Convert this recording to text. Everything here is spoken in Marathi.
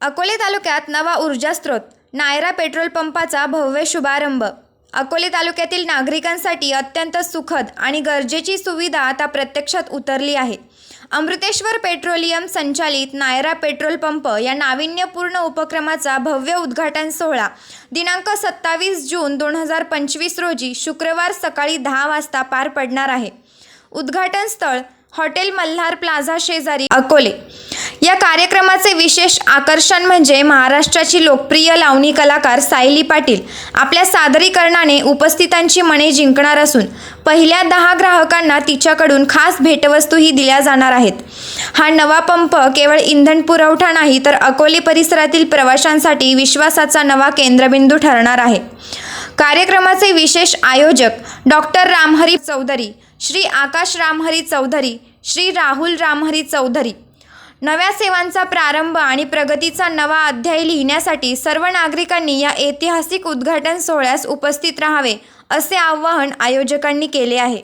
अकोले तालुक्यात नवा ऊर्जा स्रोत नायरा पेट्रोल पंपाचा भव्य शुभारंभ. अकोले तालुक्यातील नागरिकांसाठी अत्यंत सुखद आणि गरजेची सुविधा आता प्रत्यक्षात उतरली आहे. अमृतेश्वर पेट्रोलियम संचालित नायरा पेट्रोल पंप या नाविन्यपूर्ण उपक्रमाचा भव्य उद्घाटन सोहळा दिनांक सत्तावीस जून दोन हजार पंचवीस रोजी शुक्रवार सकाळी दहा वाजता पार पडणार आहे. उद्घाटन स्थळ हॉटेल मल्हार प्लाझा शेजारी अकोले. या कार्यक्रमाचे विशेष आकर्षण म्हणजे महाराष्ट्राची लोकप्रिय लावणी कलाकार सायली पाटील आपल्या सादरीकरणाने उपस्थितांची मने जिंकणार असून पहिल्या दहा ग्राहकांना तिच्याकडून खास भेटवस्तूही दिल्या जाणार आहेत. हा नवा पंप केवळ इंधन पुरवठा नाही तर अकोले परिसरातील प्रवाशांसाठी विश्वासाचा नवा केंद्रबिंदू ठरणार आहे. कार्यक्रमाचे विशेष आयोजक डॉक्टर रामहरी चौधरी श्री आकाश रामहरी चौधरी श्री राहुल रामहरी चौधरी नव्या सेवांचा प्रारंभ आणि प्रगतीचा नवा अध्याय लिहिण्यासाठी सर्व नागरिकांनी या ऐतिहासिक उद्घाटन सोहळ्यास उपस्थित राहावे असे आवाहन आयोजकांनी केले आहे.